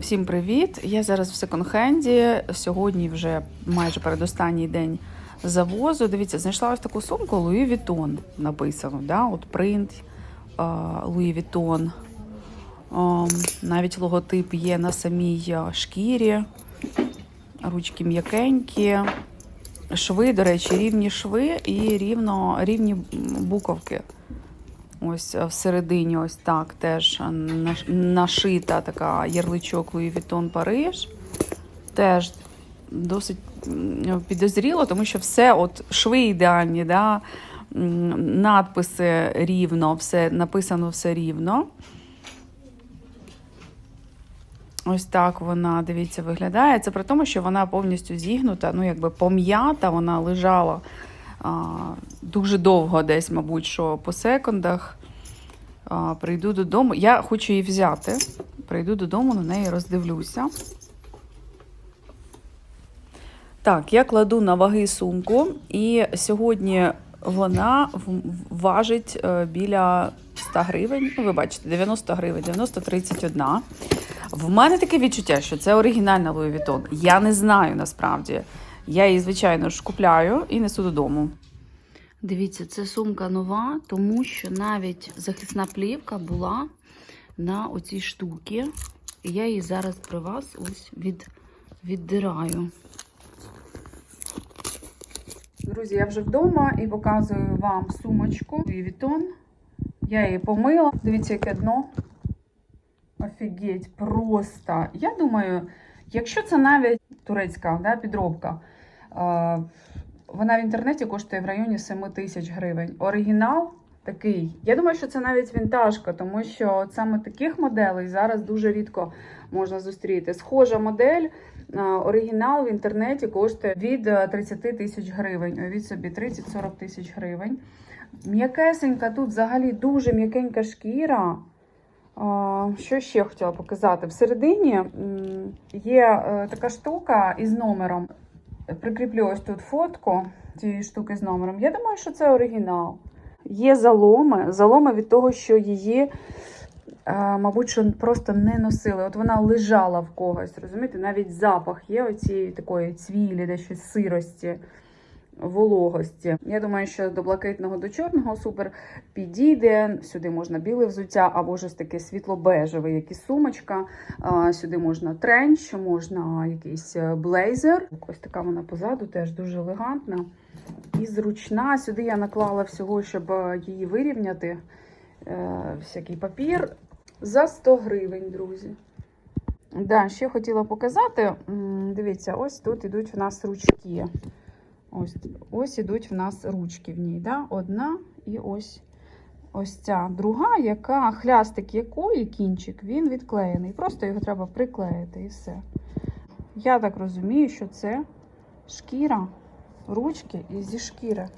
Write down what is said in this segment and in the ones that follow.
Всім привіт! Я зараз в секонд-хенді. Сьогодні вже майже передостанній день завозу. Дивіться, знайшла ось таку сумку Louis Vuitton написано. Да? От принт Louis Vuitton. Ам, навіть логотип є на самій шкірі. Ручки м'якенькі. Шви, до речі, рівні шви і рівно, рівні буковки. Ось е, всередині, ось так теж е, нашита така ярличок Louis Vuitton Париж. Теж досить підозріло, тому що все, от шви ідеальні, да? надписи рівно, все написано все рівно. Ось так вона, дивіться, виглядає. Це при тому, що вона повністю зігнута, ну якби пом'ята, вона лежала дуже довго десь, мабуть, що по секундах. Прийду додому. Я хочу її взяти. Прийду додому, на неї роздивлюся. Так, я кладу на ваги сумку, і сьогодні вона важить е, біля 100 гривень. Ну, ви бачите, 90 гривень, 90-31. В мене таке відчуття, що це оригінальна Louis Vuitton. Я не знаю насправді. Я її, звичайно ж, купляю і несу додому. Дивіться, це сумка нова, тому що навіть захисна плівка була на оцій штуці. І я її зараз при вас ось від, віддираю. Друзі, я вже вдома і показую вам сумочку Vuitton. Я її помила. Дивіться, яке дно. Офігеть, просто. Я думаю, якщо це навіть турецька да, підробка, е, вона в інтернеті коштує в районі 7 тисяч гривень. Оригінал такий. Я думаю, що це навіть вінтажка, тому що саме таких моделей зараз дуже рідко можна зустріти. Схожа модель. е, Оригінал в інтернеті коштує від е, 30 тисяч гривень. Від собі 30-40 тисяч гривень. М'якесенька, тут взагалі дуже м'якенька шкіра. Що ще хотіла показати? Всередині є е, така штука із номером. Прикріплю ось тут фотку цієї штуки з номером. Я думаю, що це оригінал. Є заломи. Заломи від того, що її, е, мабуть, що просто не носили. От вона лежала в когось, розумієте? Навіть запах є оцієї такої цвілі, дещо сирості, вологості. Я думаю, що до блакитного, до чорного супер підійде. Сюди можна біле взуття або ж ось таке світло-бежеве, як і сумочка. Сюди можна тренч, можна якийсь е, блейзер. Ось така вона позаду, теж дуже елегантна і зручна. Сюди я наклала всього, щоб е, її вирівняти. Е, Всякий папір за 100 гривень, друзі. Да, ще хотіла показати. Дивіться, ось тут ідуть в нас ручки. Ось, ось ідуть в нас ручки в ній. Да? Одна і ось ось ця друга, яка хлястик якої кінчик, він відклеєний. Просто його треба приклеїти і все. Я так розумію, що це шкіра, ручки і зі шкіри.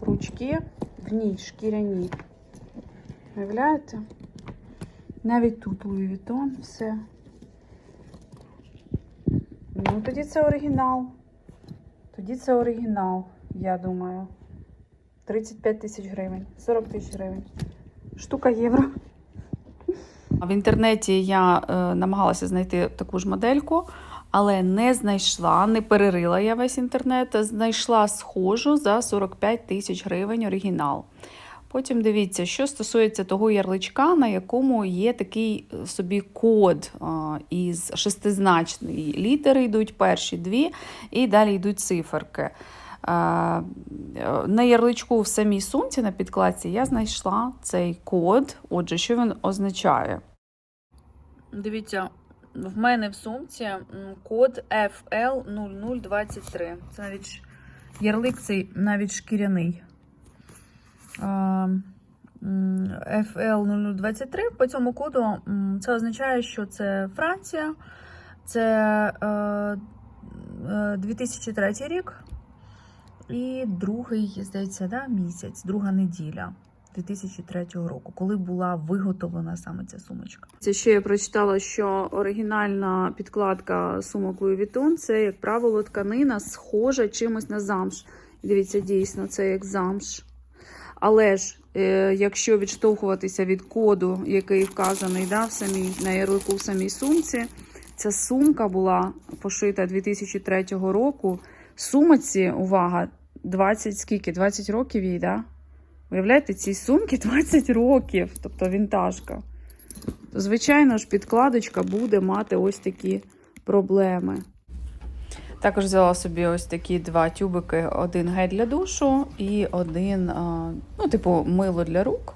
Ручки в ній, шкіряні. Уявляєте? Навіть тут Louis Vuitton, все. Ну, тоді це оригінал. Тоді це оригінал, я думаю. 35 тисяч гривень, 40 тисяч гривень. Штука євро. В інтернеті я е, намагалася знайти таку ж модельку, але не знайшла, не перерила я весь інтернет. Знайшла схожу за 45 тисяч гривень оригінал. Потім дивіться, що стосується того ярличка, на якому є такий е, собі код із шестизначної літери йдуть перші дві, і далі йдуть циферки. Е, На ярличку в самій сумці на підкладці я знайшла цей код. Отже, що він означає? Дивіться, в мене в сумці код FL0023. Це навіть ярлик цей навіть шкіряний. Е, м, FL0023. По цьому коду це означає, що це Франція, це е, е, 2003 рік. І другий, здається, да, місяць, друга неділя 2003 року, коли була виготовлена саме ця сумочка. Це ще я прочитала, що оригінальна підкладка сумок Louis Vuitton – це, як правило, тканина схожа чимось на замш. Дивіться, дійсно, це як замш. Але ж, е, якщо відштовхуватися від коду, який вказаний да, в самій, на ярлику в самій сумці, Ця сумка була пошита 2003 року. Сумоці, увага, 20 скільки? 20 років їй, да? Уявляєте, цій сумці 20 років, тобто вінтажка. То, звичайно ж, підкладочка буде мати ось такі проблеми. Також взяла собі ось такі два тюбики: один гель для душу і один, ну, типу, мило для рук.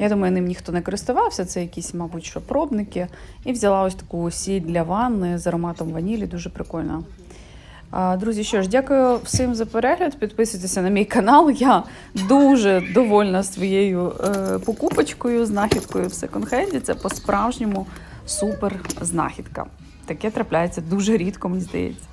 Я думаю, ним ніхто не користувався, це якісь, мабуть, що пробники. І взяла ось таку сіль для ванни з ароматом ванілі, дуже прикольно. Друзі, що ж, дякую всім за перегляд. Підписуйтеся на мій канал. Я дуже довольна своєю е, покупочкою, знахідкою в секонд-хенді. Це по-справжньому супер знахідка. Таке трапляється дуже рідко, мені здається.